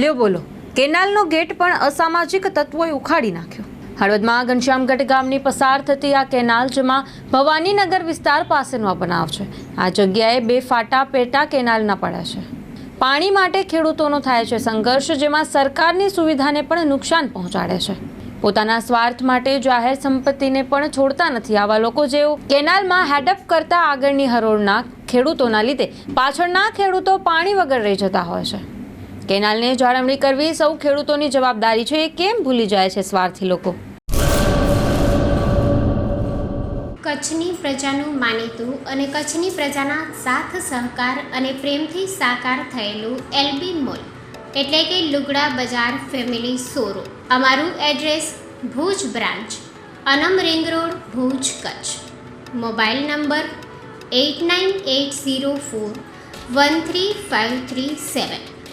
લ્યો બોલો. કેનાલનો ગેટ પણ અસામાજિક તત્વોએ ઉખાડી નાખ્યો. હળવદમાં ઘનશ્યામગઢ ગામની પસાર થતી આ કેનાલ જેમાં ભવાનીનગર વિસ્તાર પાસેનો આ બનાવ છે. આ જગ્યાએ બે ફાટા પેટા કેનાલના પડ્યા છે. પાણી માટે ખેડૂતોનો થાય છે સંઘર્ષ, જેમાં સરકારની સુવિધાને પણ નુકસાન પહોંચાડે છે. પોતાના સ્વાર્થ માટે જાહેર સંપત્તિને પણ છોડતા નથી આવા લોકો જેઓ કેનાલમાં હેડઅપ કરતા આગળની હરોળના ખેડૂતોના લીધે પાછળના ખેડૂતો પાણી વગર રહી જતા હોય છે. કેનાલને જાળવણી કરવી સૌ ખેડૂતોની જવાબદારી છે. એ કેમ ભૂલી જાય છે સ્વાર્થી લોકો? કચ્છની પ્રજાનું માનીતું અને કચ્છની પ્રજાના સાથ, સહકાર અને પ્રેમથી સાકાર થયેલું એલબી મોલ, એટલે કે લુગડા બજાર ફેમિલી સોરો અમારું address Bhuj branch, Anam ring road, Bhuj, Kutch. Mobile number eight nine eight zero four one three five three seven.